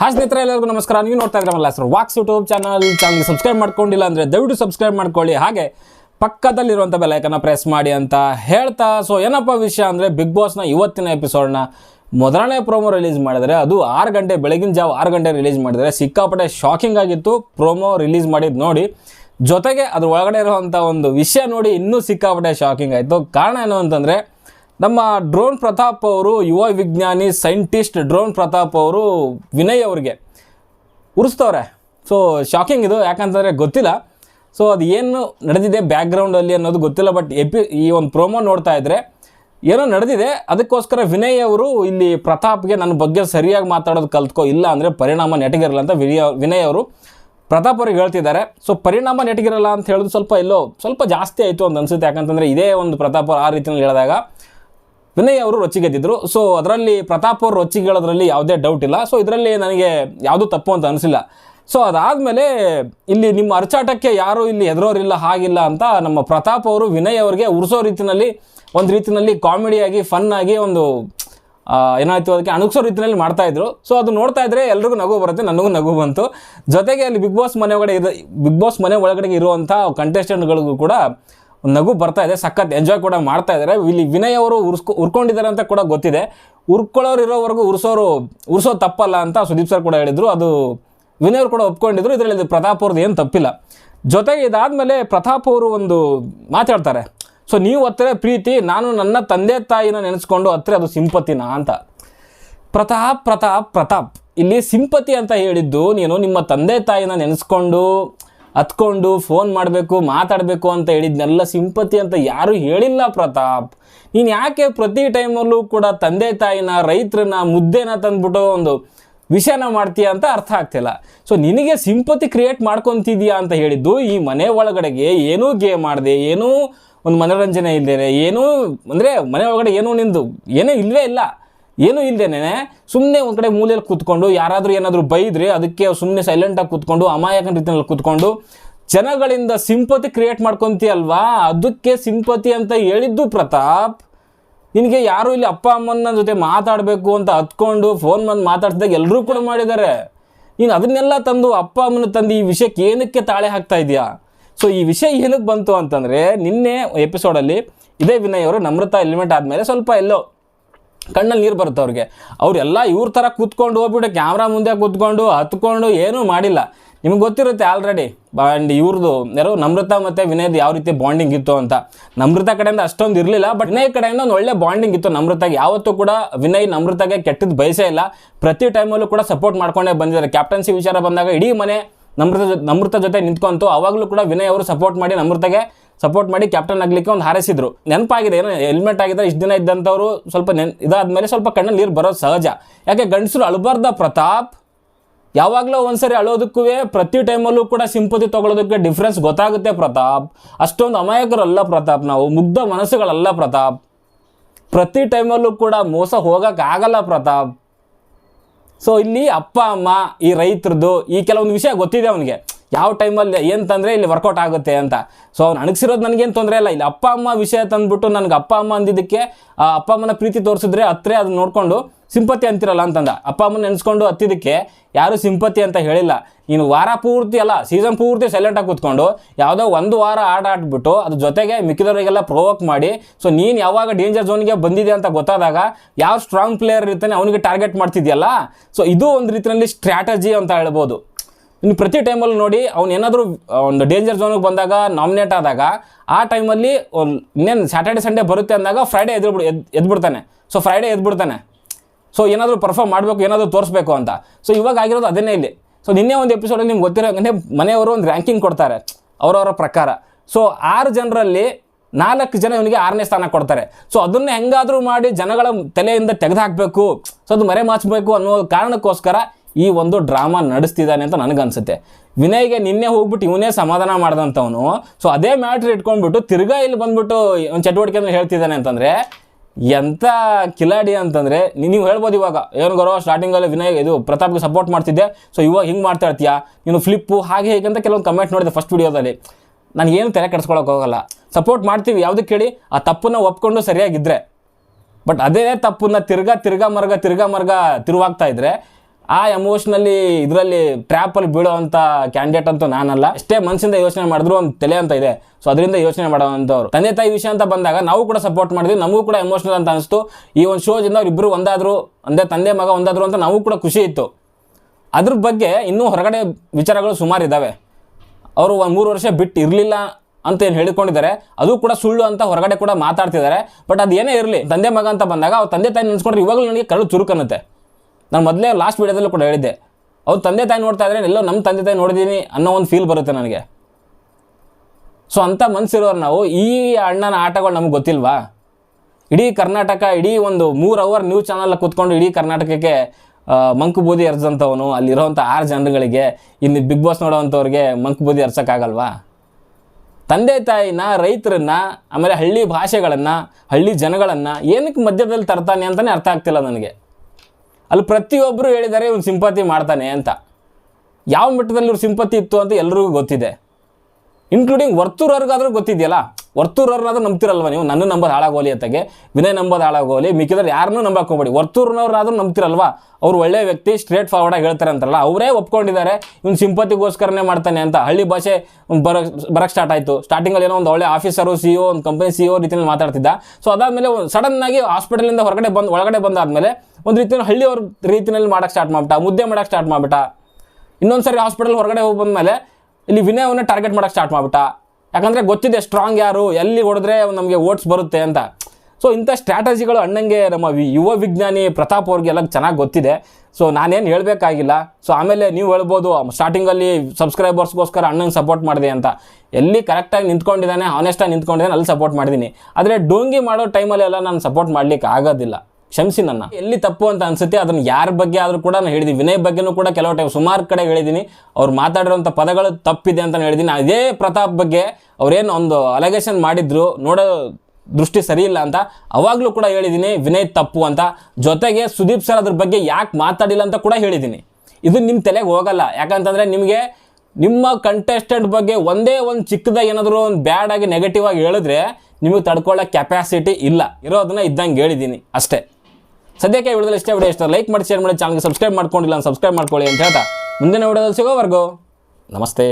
Hi ಸ್ನೇಹಿತರೆ, ಎಲ್ಲರಿಗೂ ನಮಸ್ಕಾರ. ನೀವು ನೋಡ್ತಾ ಇದ್ರಲ್ಲ sir walks YouTube channel channel subscribe ಮಾಡ್ಕೊಂಡಿಲ್ಲ ಅಂದರೆ ದಯವಿಟ್ಟು ಸಬ್ಸ್ಕ್ರೈಬ್ ಮಾಡ್ಕೊಳ್ಳಿ. ಹಾಗೆ ಪಕ್ಕದಲ್ಲಿರುವಂಥ ಬೆಲೈಕನ್ನು ಪ್ರೆಸ್ ಮಾಡಿ ಅಂತ ಹೇಳ್ತಾ. ಸೊ ಏನಪ್ಪ ವಿಷಯ ಅಂದರೆ ಬಿಗ್ ಬಾಸ್ನ ಇವತ್ತಿನ ಎಪಿಸೋಡ್ನ ಮೊದಲನೇ ಪ್ರೋಮೋ ರಿಲೀಸ್ ಮಾಡಿದರೆ ಅದು ಆರು ಗಂಟೆ, ಬೆಳಗಿನ ಜಾವ ಆರು ಗಂಟೆ ರಿಲೀಸ್ ಮಾಡಿದರೆ ಸಿಕ್ಕಾಪಟ್ಟೆ ಶಾಕಿಂಗ್ ಆಗಿತ್ತು. ಪ್ರೋಮೋ ರಿಲೀಸ್ ಮಾಡಿದ್ದು ನೋಡಿ. ಜೊತೆಗೆ ಅದ್ರ ಒಳಗಡೆ ಇರುವಂಥ ಒಂದು ವಿಷಯ ನೋಡಿ ಇನ್ನೂ ಸಿಕ್ಕಾಪಟ್ಟೆ ಶಾಕಿಂಗ್ ಆಯಿತು. ಕಾರಣ ಏನು ಅಂತಂದರೆ ನಮ್ಮ ಡ್ರೋನ್ ಪ್ರತಾಪ್ ಅವರು ಯುವ ವಿಜ್ಞಾನಿ ಸೈಂಟಿಸ್ಟ್ ಡ್ರೋನ್ ಪ್ರತಾಪ್ ಅವರು ವಿನಯ್ ಅವ್ರಿಗೆ ಉರಿಸ್ತವ್ರೆ. ಸೊ ಶಾಕಿಂಗ್ ಇದು. ಯಾಕಂತಂದರೆ ಗೊತ್ತಿಲ್ಲ. ಸೊ ಅದು ಏನು ನಡೆದಿದೆ ಬ್ಯಾಕ್ಗ್ರೌಂಡಲ್ಲಿ ಅನ್ನೋದು ಗೊತ್ತಿಲ್ಲ ಬಟ್ ಎಪಿ ಈ ಒಂದು ಪ್ರೋಮೋ ನೋಡ್ತಾ ಇದ್ದರೆ ಏನೋ ನಡೆದಿದೆ. ಅದಕ್ಕೋಸ್ಕರ ವಿನಯ್ ಅವರು ಇಲ್ಲಿ ಪ್ರತಾಪ್ಗೆ ನನ್ನ ಬಗ್ಗೆ ಸರಿಯಾಗಿ ಮಾತಾಡೋದು ಕಲ್ತ್ಕೋ, ಇಲ್ಲ ಅಂದರೆ ಪರಿಣಾಮ ನೆಟಗಿರಲ್ಲ ಅಂತ ವಿನಯ ವಿನಯ್ ಅವರು ಪ್ರತಾಪ್ ಅವ್ರಿಗೆ ಹೇಳ್ತಿದ್ದಾರೆ. ಸೊ ಪರಿಣಾಮ ನೆಟಗಿರಲ್ಲ ಅಂತ ಹೇಳೋದು ಸ್ವಲ್ಪ ಎಲ್ಲೋ ಸ್ವಲ್ಪ ಜಾಸ್ತಿ ಆಯಿತು ಅಂತ ಅನ್ಸುತ್ತೆ. ಯಾಕಂತಂದರೆ ಇದೇ ಒಂದು ಪ್ರತಾಪ್ ಅವ್ರು ಆ ರೀತಿಯಲ್ಲಿ ಹೇಳಿದಾಗ ವಿನಯ್ ಅವರು ರೊಚ್ಚಿಗೆದ್ದಿದ್ರು. ಸೊ ಅದರಲ್ಲಿ ಪ್ರತಾಪ್ ಅವರು ರೊಚ್ಚಿಗೆಳೋದ್ರಲ್ಲಿ ಯಾವುದೇ ಡೌಟ್ ಇಲ್ಲ. ಸೊ ಇದರಲ್ಲಿ ನನಗೆ ಯಾವುದೂ ತಪ್ಪು ಅಂತ ಅನಿಸಿಲ್ಲ. ಸೊ ಅದಾದಮೇಲೆ ಇಲ್ಲಿ ನಿಮ್ಮ ಅರ್ಚಾಟಕ್ಕೆ ಯಾರೂ ಇಲ್ಲಿ ಹೆದರೋರಿಲ್ಲ, ಹಾಗಿಲ್ಲ ಅಂತ ನಮ್ಮ ಪ್ರತಾಪ್ ಅವರು, ವಿನಯ್ ಅವರಿಗೆ ಉರ್ಸೋ ರೀತಿಯಲ್ಲಿ ಒಂದು ರೀತಿಯಲ್ಲಿ ಕಾಮಿಡಿಯಾಗಿ ಫನ್ ಆಗಿ ಒಂದು ಏನಾಯ್ತು ಅದಕ್ಕೆ ಅಣಗಿಸೋ ರೀತಿಯಲ್ಲಿ ಮಾಡ್ತಾಯಿದ್ರು ಸೊ ಅದು ನೋಡ್ತಾ ಇದ್ರೆ ಎಲ್ರಿಗೂ ನಗು ಬರುತ್ತೆ, ನನಗೂ ನಗು ಬಂತು. ಜೊತೆಗೆ ಅಲ್ಲಿ ಬಿಗ್ ಬಾಸ್ ಮನೆ ಒಳಗಡೆ ಇರೋ ಬಿಗ್ ಬಾಸ್ ಮನೆ ಒಳಗಡೆ ಇರುವಂಥ ಕಂಟೆಸ್ಟೆಂಟ್ಗಳಿಗೂ ಕೂಡ ನಗು ಬರ್ತಾ ಇದೆ, ಸಖತ್ ಎಂಜಾಯ್ ಕೂಡ ಮಾಡ್ತಾ ಇದ್ದಾರೆ ಇಲ್ಲಿ ವಿನಯ್ ಅವರು ಉರ್ಸ್ಕೊ ಉರ್ಕೊಂಡಿದ್ದಾರೆ ಅಂತ ಕೂಡ ಗೊತ್ತಿದೆ. ಉರ್ಕೊಳ್ಳೋರು ಇರೋವರೆಗೂ ಉರ್ಸೋರು ಉರ್ಸೋದು ತಪ್ಪಲ್ಲ ಅಂತ ಸುದೀಪ್ ಸರ್ ಕೂಡ ಹೇಳಿದರು. ಅದು ವಿನಯ್ ಅವರು ಕೂಡ ಒಪ್ಕೊಂಡಿದ್ರು. ಇದರಲ್ಲಿ ಪ್ರತಾಪ್ ಅವ್ರದ್ದು ಏನು ತಪ್ಪಿಲ್ಲ. ಜೊತೆಗೆ ಇದಾದಮೇಲೆ ಪ್ರತಾಪ್ ಅವರು ಒಂದು ಮಾತಾಡ್ತಾರೆ. ಸೊ ನೀವು ಹತ್ತಿರ ಪ್ರೀತಿ, ನಾನು ನನ್ನ ತಂದೆ ತಾಯಿನ ನೆನೆಸ್ಕೊಂಡು ಹತ್ತಿರ ಅದು ಸಿಂಪತಿನ ಅಂತ. ಪ್ರತಾಪ್ ಪ್ರತಾಪ್ ಪ್ರತಾಪ್, ಇಲ್ಲಿ ಸಿಂಪತಿ ಅಂತ ಹೇಳಿದ್ದು ನೀನು ನಿಮ್ಮ ತಂದೆ ತಾಯಿನ ನೆನೆಸ್ಕೊಂಡು ಹತ್ಕೊಂಡು ಫೋನ್ ಮಾಡಬೇಕು, ಮಾತಾಡಬೇಕು ಅಂತ ಹೇಳಿದ್ನೆಲ್ಲ ಸಿಂಪತಿ ಅಂತ ಯಾರೂ ಹೇಳಿಲ್ಲ ಪ್ರತಾಪ್. ನೀನು ಯಾಕೆ ಪ್ರತಿ ಟೈಮಲ್ಲೂ ಕೂಡ ತಂದೆ ತಾಯಿನ ರೈತರನ್ನ ಮುದ್ದೆನ ತಂದ್ಬಿಟ್ಟು ಒಂದು ವಿಷಯನ ಮಾಡ್ತೀಯ ಅಂತ ಅರ್ಥ ಆಗ್ತಿಲ್ಲ. ಸೊ ನಿನಗೆ ಸಿಂಪತಿ ಕ್ರಿಯೇಟ್ ಮಾಡ್ಕೊತಿದ್ಯಾ ಅಂತ ಹೇಳಿದ್ದು, ಈ ಮನೆ ಒಳಗಡೆಗೆ ಏನೂ ಗೇಮ್ ಮಾಡಿದೆ, ಏನೂ ಒಂದು ಮನೋರಂಜನೆ ಇಲ್ಲದೆ ಏನೂ ಅಂದರೆ ಮನೆ ಒಳಗಡೆ ಏನೂ ನಿಂದು, ಏನೂ ಇಲ್ಲವೇ ಇಲ್ಲ. ಏನೂ ಇಲ್ಲದೇನೆ ಸುಮ್ಮನೆ ಒಂದು ಕಡೆ ಮೂಲೆಯಲ್ಲಿ ಕೂತ್ಕೊಂಡು, ಯಾರಾದರೂ ಏನಾದರೂ ಬೈದ್ರೆ ಅದಕ್ಕೆ ಸುಮ್ಮನೆ ಸೈಲೆಂಟಾಗಿ ಕೂತ್ಕೊಂಡು, ಅಮಾಯಕನ ರೀತಿಯಲ್ಲಿ ಕೂತ್ಕೊಂಡು, ಜನಗಳಿಂದ ಸಿಂಪತಿ ಕ್ರಿಯೇಟ್ ಮಾಡ್ಕೊತೀಯಲ್ವಾ? ಅದಕ್ಕೆ ಸಿಂಪತಿ ಅಂತ ಹೇಳಿದ್ದು ಪ್ರತಾಪ್. ನಿನಗೆ ಯಾರು ಇಲ್ಲಿ ಅಪ್ಪ ಅಮ್ಮನ ಜೊತೆ ಮಾತಾಡಬೇಕು ಅಂತ ಹತ್ಕೊಂಡು ಫೋನ್ ಬಂದು ಮಾತಾಡ್ಸಿದಾಗ ಎಲ್ಲರೂ ಕೂಡ ಮಾಡಿದ್ದಾರೆ. ನೀನು ಅದನ್ನೆಲ್ಲ ತಂದು ಅಪ್ಪ ಅಮ್ಮನ ತಂದು ಈ ವಿಷಯಕ್ಕೆ ಏನಕ್ಕೆ ತಾಳೆ ಹಾಕ್ತಾ ಇದೆಯಾ? ಸೊ ಈ ವಿಷಯ ಏನಕ್ಕೆ ಬಂತು ಅಂತಂದರೆ, ನಿನ್ನೆ ಎಪಿಸೋಡಲ್ಲಿ ಇದೇ ವಿನಯ್ ಅವರು ನಮ್ರತಾ ಎಲಿಮೆಂಟ್ ಆದಮೇಲೆ ಸ್ವಲ್ಪ ಎಲ್ಲೋ ಕಣ್ಣಲ್ಲಿ ನೀರು ಬರುತ್ತೆ ಅವ್ರಿಗೆ. ಅವರೆಲ್ಲ ಇವ್ರ ಥರ ಕೂತ್ಕೊಂಡು ಹೋಗ್ಬಿಟ್ಟು ಕ್ಯಾಮ್ರಾ ಮುಂದೆ ಕೂತ್ಕೊಂಡು ಹತ್ಕೊಂಡು ಏನೂ ಮಾಡಿಲ್ಲ. ನಿಮ್ಗೆ ಗೊತ್ತಿರುತ್ತೆ ಆಲ್ರೆಡಿ ಆ್ಯಂಡ್ ಇವ್ರದ್ದು ಯಾರು ನಮೃತ ಮತ್ತು ವಿನಯದ್ ಯಾವ ರೀತಿ ಬಾಂಡಿಂಗ್ ಇತ್ತು ಅಂತ. ನಮೃತ ಕಡೆಯಿಂದ ಅಷ್ಟೊಂದು ಇರಲಿಲ್ಲ ಬಟ್ ವಿನಯ್ ಕಡೆಯಿಂದ ಒಂದು ಒಳ್ಳೆ ಬಾಂಡಿಂಗ್ ಇತ್ತು ನಮ್ರತಾಗೆ. ಯಾವತ್ತೂ ಕೂಡ ವಿನಯ್ ನಮ್ರತಾಗೆ ಕೆಟ್ಟದ್ದು ಬಯಸೇ ಇಲ್ಲ. ಪ್ರತಿ ಟೈಮಲ್ಲೂ ಕೂಡ ಸಪೋರ್ಟ್ ಮಾಡ್ಕೊಂಡೇ ಬಂದಿದ್ದಾರೆ. ಕ್ಯಾಪ್ಟನ್ಸಿ ವಿಚಾರ ಬಂದಾಗ ಇಡೀ ಮನೆ ನಮೃತ ನಮ್ರತ ಜೊತೆ ನಿಂತ್ಕೊಂತು ಅವಾಗಲೂ ಕೂಡ ವಿನಯ್ ಅವರು ಸಪೋರ್ಟ್ ಮಾಡಿ ನಮೃತಗೆ ಸಪೋರ್ಟ್ ಮಾಡಿ ಕ್ಯಾಪ್ಟನ್ ಆಗಲಿಕ್ಕೆ ಒಂದು ಹಾರೈಸಿದ್ರು. ನೆನಪಾಗಿದೆ, ಏನೋ ಹೆಲ್ಮೆಟ್ ಆಗಿದೆ ಇಷ್ಟು ದಿನ ಇದ್ದಂಥವ್ರು ಸ್ವಲ್ಪ ನೆನ್ ಇದಾದಮೇಲೆ ಸ್ವಲ್ಪ ಕಣ್ಣಲ್ಲಿ ನೀರು ಬರೋದು ಸಹಜ. ಯಾಕೆ ಗಂಡಸರು ಅಳಬಾರ್ದ ಪ್ರತಾಪ್? ಯಾವಾಗಲೂ ಒಂದ್ಸರಿ ಅಳೋದಕ್ಕೂ ಪ್ರತಿ ಟೈಮಲ್ಲೂ ಕೂಡ ಸಿಂಪತಿ ತಗೊಳ್ಳೋದಕ್ಕೆ ಡಿಫ್ರೆನ್ಸ್ ಗೊತ್ತಾಗುತ್ತೆ ಪ್ರತಾಪ್. ಅಷ್ಟೊಂದು ಅಮಾಯಕರಲ್ಲ ಪ್ರತಾಪ್ ನಾವು, ಮುಗ್ಧ ಮನಸ್ಸುಗಳಲ್ಲ ಪ್ರತಾಪ್. ಪ್ರತಿ ಟೈಮಲ್ಲೂ ಕೂಡ ಮೋಸ ಹೋಗೋಕ್ಕಾಗಲ್ಲ ಪ್ರತಾಪ್. ಸೊ ಇಲ್ಲಿ ಅಪ್ಪ, ಅಮ್ಮ, ಈ ರೈತರದ್ದು ಈ ಕೆಲವೊಂದು ವಿಷಯ ಗೊತ್ತಿದೆ ಅವನಿಗೆ. ಯಾವ ಟೈಮಲ್ಲಿ ಏನು ತಂದರೆ ಇಲ್ಲಿ ವರ್ಕೌಟ್ ಆಗುತ್ತೆ ಅಂತ. ಸೊ ಅವ್ನು ಅಣಗಿಸಿರೋದು ನನಗೇನು ತೊಂದರೆ ಇಲ್ಲ. ಇಲ್ಲಿ ಅಪ್ಪ, ಅಮ್ಮ ವಿಷಯ ತಂದ್ಬಿಟ್ಟು ನನಗೆ ಅಪ್ಪ, ಅಮ್ಮ ಅಂದಿದ್ದಕ್ಕೆ ಅಪ್ಪ, ಅಮ್ಮನ ಪ್ರೀತಿ ತೋರಿಸಿದ್ರೆ ಹತ್ರ ಅದನ್ನ ನೋಡಿಕೊಂಡು ಸಿಂಪತಿ ಅಂತಿರಲ್ಲ ಅಂತಂದ. ಅಪ್ಪ ಅಮ್ಮನ ನೆನೆಸ್ಕೊಂಡು ಹತ್ತಿದ್ದಕ್ಕೆ ಯಾರೂ ಸಿಂಪತಿ ಅಂತ ಹೇಳಿಲ್ಲ. ನೀನು ವಾರ ಪೂರ್ತಿ ಅಲ್ಲ ಸೀಸನ್ ಪೂರ್ತಿ ಸೈಲೆಂಟಾಗಿ ಕೂತ್ಕೊಂಡು ಯಾವುದೋ ಒಂದು ವಾರ ಆಟ ಆಡ್ಬಿಟ್ಟು ಅದ್ರ ಜೊತೆಗೆ ಮಿಕ್ಕಿದವರಿಗೆಲ್ಲ ಪ್ರೊವೋಕ್ ಮಾಡಿ ಸೊ ನೀನು ಯಾವಾಗ ಡೇಂಜರ್ ಝೋನ್ಗೆ ಬಂದಿದೆ ಅಂತ ಗೊತ್ತಾದಾಗ ಯಾವ ಸ್ಟ್ರಾಂಗ್ ಪ್ಲೇಯರ್ ಇರ್ತಾನೆ ಅವನಿಗೆ ಟಾರ್ಗೆಟ್ ಮಾಡ್ತಿದ್ಯಲ್ಲ? ಸೊ ಇದು ಒಂದು ರೀತಿಯಲ್ಲಿ ಸ್ಟ್ರಾಟಜಿ ಅಂತ ಹೇಳ್ಬೋದು. ಇನ್ನು ಪ್ರತಿ ಟೈಮಲ್ಲಿ ನೋಡಿ, ಅವ್ನು ಏನಾದರೂ ಒಂದು ಡೇಂಜರ್ ಝೋನಿಗೆ ಬಂದಾಗ ನಾಮಿನೇಟ್ ಆದಾಗ, ಆ ಟೈಮಲ್ಲಿ ಇನ್ನೇನು ಸ್ಯಾಟರ್ಡೆ ಸಂಡೇ ಬರುತ್ತೆ ಅಂದಾಗ ಫ್ರೈಡೇ ಎದ್ಬಿಡ್, ಎದ್, ಎದ್ಬಿಡ್ತಾನೆ. ಸೊ ಫ್ರೈಡೇ ಎದ್ಬಿಡ್ತಾನೆ. ಸೊ ಏನಾದರೂ ಪರ್ಫಾರ್ಮ್ ಮಾಡಬೇಕು, ಏನಾದರೂ ತೋರಿಸ್ಬೇಕು ಅಂತ. ಸೊ ಇವಾಗ ಆಗಿರೋದು ಅದನ್ನೇ ಇಲ್ಲಿ. ಸೊ ನಿನ್ನೆ ಒಂದು ಎಪಿಸೋಡಲ್ಲಿ ನಿಮ್ಗೆ ಗೊತ್ತಿರೋ ಮನೆಯವರು ಒಂದು ರ್ಯಾಂಕಿಂಗ್ ಕೊಡ್ತಾರೆ. ಅವರವರ ಪ್ರಕಾರ. ಸೊ ಆರು ಜನರಲ್ಲಿ ನಾಲ್ಕು ಜನ ಇವನಿಗೆ ಆರನೇ ಸ್ಥಾನ ಕೊಡ್ತಾರೆ. ಸೊ ಅದನ್ನು ಹೆಂಗಾದರೂ ಮಾಡಿ ಜನಗಳ ತಲೆಯಿಂದ ತೆಗೆದು ಹಾಕಬೇಕು ಸೊ ಅದು ಮರೆ ಮಾಚಬೇಕು ಅನ್ನೋ ಕಾರಣಕ್ಕೋಸ್ಕರ ಈ ಒಂದು ಡ್ರಾಮಾ ನಡೆಸ್ತಿದ್ದಾನೆ ಅಂತ ನನಗನ್ಸುತ್ತೆ. ವಿನಯ್ಗೆ ನಿನ್ನೆ ಹೋಗ್ಬಿಟ್ಟು ಇವನೇ ಸಮಾಧಾನ ಮಾಡಿದಂಥವನು ಸೊ ಅದೇ ಮ್ಯಾಟ್ರ್ ಇಟ್ಕೊಂಡ್ಬಿಟ್ಟು ತಿರ್ಗಾ ಇಲ್ಲಿ ಬಂದ್ಬಿಟ್ಟು ಒಂದು ಚಟುವಟಿಕೆನ ಹೇಳ್ತಿದ್ದಾನೆ ಅಂತಂದರೆ ಎಂಥ ಕಿಲಾಡಿ ಅಂತಂದರೆ ನೀವು ಹೇಳ್ಬೋದು ಇವಾಗ. ಏನು ಗೌರವ ಸ್ಟಾರ್ಟಿಂಗಲ್ಲಿ ವಿನಯ್ ಇದು ಪ್ರತಾಪ್ಗೆ ಸಪೋರ್ಟ್ ಮಾಡ್ತಿದ್ದೆ. ಸೊ ಇವಾಗ ಹಿಂಗೆ ಮಾಡ್ತಾ ಇರ್ತೀಯ? ನೀನು ಫ್ಲಿಪ್ಪು ಹಾಗೆ ಹೇಗೆ ಅಂತ ಕೆಲವೊಂದು ಕಮೆಂಟ್ ನೋಡಿದೆ ಫಸ್ಟ್ ವಿಡಿಯೋದಲ್ಲಿ ಏನು ತಲೆ ಕೆಡಿಸ್ಕೊಳಕ್ಕೆ ಹೋಗಲ್ಲ. ಸಪೋರ್ಟ್ ಮಾಡ್ತೀವಿ ಯಾವುದಕ್ಕೆ ಕೇಳಿ ಆ ತಪ್ಪನ್ನ ಒಪ್ಕೊಂಡು ಸರಿಯಾಗಿದ್ದರೆ ಬಟ್ ಅದೇ ತಪ್ಪನ್ನ ತಿರ್ಗಾ ತಿರ್ಗಾ ಮರ್ಗ ತಿರ್ಗಾ ಮರ್ಗ ತಿರುವಾಗ್ತಾ ಇದ್ರೆ ಆ ಎಮೋಷನಲ್ಲಿ ಇದರಲ್ಲಿ ಟ್ರ್ಯಾಪಲ್ಲಿ ಬೀಳೋವಂಥ ಕ್ಯಾಂಡಿಡೇಟ್ ಅಂತೂ ನಾನಲ್ಲ. ಎಷ್ಟೇ ಮನಸ್ಸಿಂದ ಯೋಚನೆ ಮಾಡಿದ್ರು ಒಂದು ತಲೆ ಅಂತ ಇದೆ. ಸೊ ಅದರಿಂದ ಯೋಚನೆ ಮಾಡೋವಂಥವ್ರು. ತಂದೆ ತಾಯಿ ವಿಷಯ ಅಂತ ಬಂದಾಗ ನಾವು ಕೂಡ ಸಪೋರ್ಟ್ ಮಾಡಿದ್ವಿ, ನಮಗೂ ಕೂಡ ಎಮೋಷನಲ್ ಅಂತ ಅನಿಸ್ತು. ಈ ಒಂದು ಶೋದಿಂದ ಅವ್ರು ಇಬ್ಬರು ಒಂದಾದ್ರು ಅಂದರೆ ತಂದೆ ಮಗ ಒಂದಾದ್ರು ಅಂತ ನಾವು ಕೂಡ ಖುಷಿ ಇತ್ತು. ಅದ್ರ ಬಗ್ಗೆ ಇನ್ನೂ ಹೊರಗಡೆ ವಿಚಾರಗಳು ಸುಮಾರು ಇದ್ದಾವೆ ಅವರು ಒಂದು ಮೂರು ವರ್ಷ ಬಿಟ್ಟು ಇರಲಿಲ್ಲ ಅಂತ ಏನು ಹೇಳಿಕೊಂಡಿದ್ದಾರೆ, ಅದು ಕೂಡ ಸುಳ್ಳು ಅಂತ ಹೊರಗಡೆ ಕೂಡ ಮಾತಾಡ್ತಿದ್ದಾರೆ. ಬಟ್ ಅದು ಏನೇ ಇರಲಿ, ತಂದೆ ಮಗ ಅಂತ ಬಂದಾಗ ಅವ್ರ ತಂದೆ ತಾಯಿ ನೆನೆಸ್ಕೊಂಡ್ರೆ ಇವಾಗಲೂ ನನಗೆ ಕರಳು ಚುರುಕನ್ನುತ್ತೆ. ನಾನು ಮೊದಲೇ ಲಾಸ್ಟ್ ವೀಡಿಯೋದಲ್ಲೂ ಕೂಡ ಹೇಳಿದ್ದೆ. ಅವ್ರು ತಂದೆ ತಾಯಿ ನೋಡ್ತಾ ಇದ್ರೆ ಎಲ್ಲೋ ನಮ್ಮ ತಂದೆ ತಾಯಿ ನೋಡಿದ್ದೀನಿ ಅನ್ನೋ ಒಂದು ಫೀಲ್ ಬರುತ್ತೆ ನನಗೆ. ಸೊ ಅಂಥ ಮನಸ್ಸಿರೋರು ನಾವು, ಈ ಅಣ್ಣನ ಆಟಗಳು ನಮ್ಗೆ ಗೊತ್ತಿಲ್ವಾ? ಇಡೀ ಕರ್ನಾಟಕ, ಇಡೀ ಒಂದು ಮೂರು ಅವರ್ ನ್ಯೂಸ್ ಚಾನಲ್ ಕೂತ್ಕೊಂಡು ಇಡೀ ಕರ್ನಾಟಕಕ್ಕೆ ಮಂಕು ಬೂದಿ ಎರ್ಸಂಥವನು ಅಲ್ಲಿರೋವಂಥ ಆರು ಜನಗಳಿಗೆ ಇನ್ನು ಬಿಗ್ ಬಾಸ್ ನೋಡೋವಂಥವ್ರಿಗೆ ಮಂಕು ಬೂದಿ ಎರ್ಸೋಕ್ಕಾಗಲ್ವಾ? ತಂದೆ ತಾಯಿನ, ರೈತರನ್ನ, ಆಮೇಲೆ ಹಳ್ಳಿ ಭಾಷೆಗಳನ್ನು, ಹಳ್ಳಿ ಜನಗಳನ್ನು ಏನಕ್ಕೆ ಮಧ್ಯದಲ್ಲಿ ತರ್ತಾನೆ ಅಂತಲೇ ಅರ್ಥ ಆಗ್ತಿಲ್ಲ ನನಗೆ. ಅಲ್ಲಿ ಪ್ರತಿಯೊಬ್ಬರು ಹೇಳಿದ್ದಾರೆ ಇವನು ಸಿಂಪತಿ ಮಾಡ್ತಾನೆ ಅಂತ. ಯಾವ ಮಟ್ಟದಲ್ಲಿ ಇವ್ರು ಸಿಂಪತಿ ಇತ್ತು ಅಂತ ಎಲ್ರಿಗೂ ಗೊತ್ತಿದೆ. ಇನ್ಕ್ಲೂಡಿಂಗ್ ವರ್ತೂರವ್ರಿಗಾದ್ರೂ ಗೊತ್ತಿದೆಯಲ್ಲ? ವರ್ತೂರವ್ರನ್ನಾದ್ರೂ ನಂಬ್ತಿರಲ್ವ ನೀವು? ನನ್ನ ನಂಬೋದು ಹಾಳಾಗೋಲಿ ಅಂತಗೆ, ವಿನಯ್ ನಂಬೋದು ಹಾಳಾಗೋಲಿ ಮಿಕ್ಕಿದ್ರೆ ಯಾರನ್ನೂ ನಂಬಕ್ಕೆ ಹೋಗ್ಬೇಡಿ ವರ್ತೂರ್ನವ್ರಾದ್ರೂ ನಂಬ್ತಿರಲ್ವಾ? ಅವ್ರು ಒಳ್ಳೆ ವ್ಯಕ್ತಿ ಸ್ಟ್ರೇಟ್ ಫಾರ್ವರ್ಡಾಗಿ ಹೇಳ್ತಾರೆ ಅಂತಾರಲ್ಲ ಅವರೇ ಒಪ್ಕೊಂಡಿದ್ದಾರೆ, ಇವ್ನು ಸಿಂಪತಿಗೋಸ್ಕರನೇ ಮಾಡ್ತಾನೆ ಅಂತ. ಹಳ್ಳಿ ಭಾಷೆ ಬರ ಬರಕ್ಕೆ ಸ್ಟಾರ್ಟ್ ಆಯಿತು. ಸ್ಟಾರ್ಟಿಂಗಲ್ಲಿ ಏನೋ ಒಂದು ಒಳ್ಳೆ ಆಫೀಸರು ಸಿ ಒ ಒಂದು ಕಂಪನಿ ಸಿ ಒ ರೀತಿಯಲ್ಲಿ ಮಾತಾಡ್ತಿದ್ದ. ಸೊ ಅದಾದಮೇಲೆ ಸಡನ್ನಾಗಿ ಹಾಸ್ಪಿಟಲಿಂದ ಹೊರಗಡೆ ಬಂದು, ಒಳಗಡೆ ಬಂದಾದಮೇಲೆ ಒಂದು ರೀತಿಯಲ್ಲಿ ಹಳ್ಳಿಯವ್ರ ರೀತಿಯಲ್ಲಿ ಮಾಡಕ್ಕೆ ಸ್ಟಾರ್ಟ್ ಮಾಡ್ಬಿಟ್ಟ, ಮುದ್ದೆ ಮಾಡಕ್ಕೆ ಸ್ಟಾರ್ಟ್ ಮಾಡ್ಬಿಟ್ಟ. ಇನ್ನೊಂದು ಸರಿ ಹಾಸ್ಪಿಟಲ್ ಹೊರಗಡೆ ಹೋಗಿ ಬಂದಮೇಲೆ ಇಲ್ಲಿ ವಿನಯವನ್ನು ಟಾರ್ಗೆಟ್ ಮಾಡಕ್ಕೆ ಸ್ಟಾರ್ಟ್ ಮಾಡ್ಬಿಟ್ಟ. ಯಾಕಂದರೆ ಗೊತ್ತಿದೆ ಸ್ಟ್ರಾಂಗ್ ಯಾರು, ಎಲ್ಲಿ ಹೊಡೆದ್ರೆ ನಮಗೆ ಓಟ್ಸ್ ಬರುತ್ತೆ ಅಂತ. ಸೊ ಇಂಥ ಸ್ಟ್ರಾಟಜಿಗಳು ಅಣ್ಣಂಗೆ ನಮ್ಮ ಯುವ ವಿಜ್ಞಾನಿ ಪ್ರತಾಪ್ ಅವ್ರಿಗೆಲ್ಲ ಚೆನ್ನಾಗಿ ಗೊತ್ತಿದೆ. ಸೊ ನಾನೇನು ಹೇಳಬೇಕಾಗಿಲ್ಲ. ಸೊ ಆಮೇಲೆ ನೀವು ಹೇಳ್ಬೋದು ಸ್ಟಾರ್ಟಿಂಗಲ್ಲಿ ಸಬ್ಸ್ಕ್ರೈಬರ್ಸ್ಗೋಸ್ಕರ ಅಣ್ಣಂಗೆ ಸಪೋರ್ಟ್ ಮಾಡಿದೆ ಅಂತ. ಎಲ್ಲಿ ಕರೆಕ್ಟಾಗಿ ನಿಂತ್ಕೊಂಡಿದ್ದಾನೆ ಆನೆಸ್ಟಾಗಿ ನಿಂತ್ಕೊಂಡಿದ್ದಾನೆ, ಅಲ್ಲಿ ಸಪೋರ್ಟ್ ಮಾಡಿದ್ದೀನಿ. ಆದರೆ, ಡೋಂಗಿ ಮಾಡೋ ಟೈಮಲ್ಲಿ ಎಲ್ಲ ನಾನು ಸಪೋರ್ಟ್ ಮಾಡ್ಲಿಕ್ಕೆ ಆಗೋದಿಲ್ಲ. ಕ್ಷಮಿಸಿ ನನ್ನ. ಎಲ್ಲಿ ತಪ್ಪು ಅಂತ ಅನ್ಸುತ್ತೆ, ಅದನ್ನ ಯಾರ ಬಗ್ಗೆ ಆದರೂ ಕೂಡ ನಾನು ಹೇಳಿದ್ದೀನಿ ವಿನಯ್ ಬಗ್ಗೆನೂ ಕೂಡ ಕೆಲವು ಟೈಮ್ ಸುಮಾರು ಕಡೆ ಹೇಳಿದ್ದೀನಿ ಅವ್ರು ಮಾತಾಡಿರೋಂಥ ಪದಗಳು ತಪ್ಪಿದೆ ಅಂತ ಹೇಳಿದ್ದೀನಿ ಅದೇ ಪ್ರತಾಪ್ ಬಗ್ಗೆ ಅವರೇನು ಒಂದು ಅಲಗೇಷನ್ ಮಾಡಿದ್ರು, ನೋಡೋ ದೃಷ್ಟಿ ಸರಿ ಇಲ್ಲ ಅಂತ ಅವಾಗಲೂ ಕೂಡ ಹೇಳಿದ್ದೀನಿ ವಿನಯ್ ತಪ್ಪು ಅಂತ. ಜೊತೆಗೆ ಸುದೀಪ್ ಸರ್ ಅದ್ರ ಬಗ್ಗೆ ಯಾಕೆ ಮಾತಾಡಿಲ್ಲ ಅಂತ ಕೂಡ ಹೇಳಿದ್ದೀನಿ ಇದು ನಿಮ್ಮ ತಲೆಗೆ ಹೋಗಲ್ಲ. ಯಾಕಂತಂದರೆ ನಿಮಗೆ ನಿಮ್ಮ ಕಂಟೆಸ್ಟೆಂಟ್ ಬಗ್ಗೆ ಒಂದೇ ಒಂದು ಚಿಕ್ಕದಾಗಿ ಏನಾದರೂ ಒಂದು ಬ್ಯಾಡಾಗಿ ನೆಗೆಟಿವ್ ಆಗಿ ಹೇಳಿದ್ರೆ ನಿಮಗೆ ತಡ್ಕೊಳ್ಳೋ ಕೆಪ್ಯಾಸಿಟಿ ಇಲ್ಲ. ಇರೋದನ್ನ ಇದ್ದಂಗೆ ಹೇಳಿದ್ದೀನಿ ಅಷ್ಟೇ. ಸದ್ಯಕ್ಕೆ ವಿಡಿಯೋದಲ್ಲಿ ಇಷ್ಟೇ ವಿಡಿಯೋ ಇಷ್ಟ ಲೈಕ್ ಮಾಡಿ ಶೇರ್ ಮಾಡಿ ಚಾನಲ್ಗೆ ಸಬ್ಸ್ಕ್ರೈಬ್ ಮಾಡ್ಕೊಂಡಿಲ್ಲ ಸಬ್ಸ್ಕ್ರೈಬ್ ಮಾಡ್ಕೊಳ್ಳಿ ಅಂತ ಹೇಳ್ತಾ ಮುಂದಿನ ವಿಡಿಯೋದಲ್ಲಿ ಸಿಗೋವರೆಗೂ ನಮಸ್ತೆ.